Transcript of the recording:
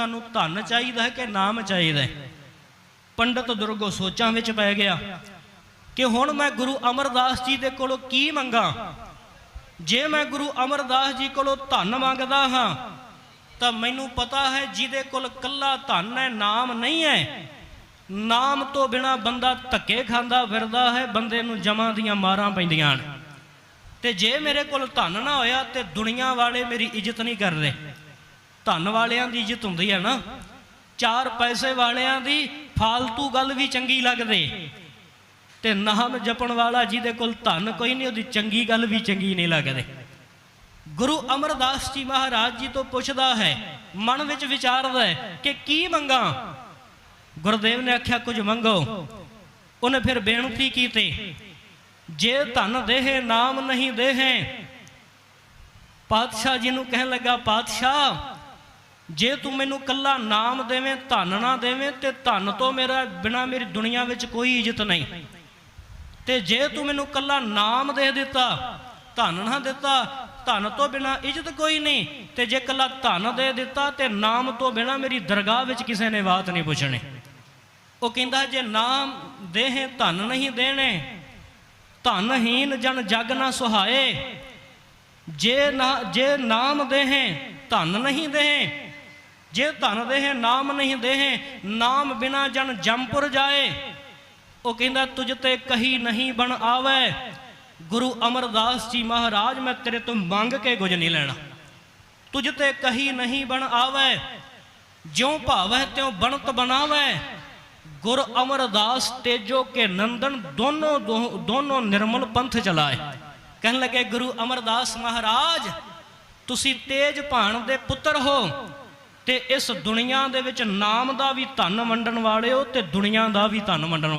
ਤੁਹਾਨੂੰ ਧਨ ਚਾਹੀਦਾ ਹੈ ਕਿ ਨਾਮ ਚਾਹੀਦਾ ਹੈ? ਪੰਡਤ ਦੁਰਗੋ ਸੋਚਾਂ ਵਿੱਚ ਪੈ ਗਿਆ ਕਿ ਹੁਣ ਮੈਂ ਗੁਰੂ ਅਮਰਦਾਸ ਜੀ ਦੇ ਕੋਲੋਂ ਕੀ ਮੰਗਾ? ਜੇ ਮੈਂ ਗੁਰੂ ਅਮਰਦਾਸ ਜੀ ਕੋਲੋਂ ਧਨ ਮੰਗਦਾ ਹਾਂ, ਤਾਂ ਮੈਨੂੰ ਪਤਾ ਹੈ ਜਿਹਦੇ ਕੋਲ ਕੱਲਾ ਧਨ ਹੈ, ਨਾਮ ਨਹੀਂ ਹੈ। ਨਾਮ ਤੋਂ ਬਿਨਾ ਬੰਦਾ ਧੱਕੇ ਖਾਂਦਾ ਫਿਰਦਾ ਹੈ, ਬੰਦੇ ਨੂੰ ਜਮਾਂ ਦੀਆਂ ਮਾਰਾਂ ਪੈਂਦੀਆਂ ਹਨ। ਤੇ ਜੇ ਮੇਰੇ ਕੋਲ ਧਨ ਨਾ ਹੋਇਆ, ਤੇ ਦੁਨੀਆ ਵਾਲੇ ਮੇਰੀ ਇੱਜ਼ਤ ਨਹੀਂ ਕਰਦੇ ਧਨ ਵਾਲਿਆਂ ਦੀ ਇੱਜ਼ਤ ਹੁੰਦੀ ਹੈ ਨਾ। ਚਾਰ ਪੈਸੇ ਵਾਲਿਆਂ ਦੀ ਫਾਲਤੂ ਗੱਲ ਵੀ ਚੰਗੀ ਲੱਗਦੇ। ਤੇ ਨਾਮ ਜਪਣ ਵਾਲਾ ਜਿਹਦੇ ਕੋਲ ਧਨ ਕੋਈ ਨਹੀਂ, ਉਹਦੀ ਚੰਗੀ ਗੱਲ ਵੀ ਚੰਗੀ ਨਹੀਂ ਲੱਗਦੇ। ਗੁਰੂ ਅਮਰਦਾਸ ਜੀ ਮਹਾਰਾਜ ਜੀ ਤੋਂ ਪੁੱਛਦਾ ਹੈ, ਮਨ ਵਿੱਚ ਵਿਚਾਰਦਾ ਹੈ ਕਿ ਕੀ ਮੰਗਾ? ਗੁਰਦੇਵ ਨੇ ਆਖਿਆ, ਕੁਝ ਮੰਗੋ। ਉਹਨੇ ਫਿਰ ਬੇਨਤੀ ਕੀਤੀ, ਜੇ ਧਨ ਦੇਹ, ਨਾਮ ਨਹੀਂ ਦੇਹੇ, ਪਾਤਸ਼ਾਹ ਜੀ ਨੂੰ ਕਹਿਣ ਲੱਗਾ, ਪਾਤਸ਼ਾਹ ਜੇ ਤੂੰ ਮੈਨੂੰ ਕੱਲਾ ਨਾਮ ਦੇਵੇਂ, ਧਨ ਨਾ ਦੇਵੇਂ, ਤੇ ਧਨ ਤੋਂ ਮੇਰਾ ਬਿਨਾ ਮੇਰੀ ਦੁਨੀਆ ਵਿੱਚ ਕੋਈ ਇੱਜ਼ਤ ਨਹੀਂ। ਤੇ ਜੇ ਤੂੰ ਮੈਨੂੰ ਕੱਲਾ ਨਾਮ ਦੇ ਦਿੱਤਾ, ਧਨ ਨਾ ਦਿੱਤਾ, ਧਨ ਤੋਂ ਬਿਨਾ ਇੱਜ਼ਤ ਕੋਈ ਨਹੀਂ, ਤੇ ਜੇ ਕੱਲਾ ਧਨ ਦੇ ਦਿੱਤਾ, ਤੇ ਨਾਮ ਤੋਂ ਬਿਨਾ ਮੇਰੀ ਦਰਗਾਹ ਵਿੱਚ ਕਿਸੇ ਨੇ ਬਾਤ ਨਹੀਂ ਪੁੱਛਣੀ। ਉਹ ਕਹਿੰਦਾ, ਜੇ ਨਾਮ ਦੇਹੇ, ਧਨ ਨਹੀਂ ਦੇਣੇ, ਧਨਹੀਨ ਜਨ ਜਗ ਨਾ ਸੁਹਾਏ। ਜੇ ਨਾ, ਜੇ ਨਾਮ ਦੇਹੇ, ਧਨ ਨਹੀਂ ਦੇਹੇ ਜੇ ਧਨ ਦੇਹੇ, ਨਾਮ ਨਹੀਂ ਦੇਹੇ, ਨਾਮ ਬਿਨਾ ਜਨ ਜੰਪੁਰ ਜਾਏ। ਉਹ ਕਹਿੰਦਾ, ਤੁਝ ਤੇ ਕਹੀ ਨਹੀਂ ਬਣ ਆਵੇ। ਗੁਰੂ ਅਮਰਦਾਸ ਜੀ ਮਹਾਰਾਜ, ਮੈਂ ਤੇਰੇ ਤੋਂ ਮੰਗ ਕੇ ਕੁਝ ਨਹੀਂ ਲੈਣਾ। ਤੁਝ ਤੇ ਕਹੀ ਨਹੀਂ ਬਣ ਆਵੇ। ਜਿਉ ਭਾਵੈ ਤਿਉ ਬਣਤ ਬਣਾਵੇ। ਗੁਰ ਅਮਰਦਾਸ ਤੇਜੋ ਕੇ ਨੰਦਨ ਦੋਨੋਂ ਦੋ- ਦੋਨੋਂ ਨਿਰਮਲ ਪੰਥ ਚਲਾਏ। ਕਹਿਣ ਲੱਗੇ, ਗੁਰੂ ਅਮਰਦਾਸ ਮਹਾਰਾਜ, ਤੁਸੀਂ ਤੇਜ ਭਾਣ ਦੇ ਪੁੱਤਰ ਹੋ। ਤੇ ਇਸ ਦੁਨੀਆ ਦੇ ਵਿੱਚ ਨਾਮ ਦਾ ਵੀ ਧਨ ਵੰਡਣ ਵਾਲੇ ਹੋ ਤੇ ਦੁਨੀਆ ਦਾ ਵੀ ਧਨ ਵੰਡਣ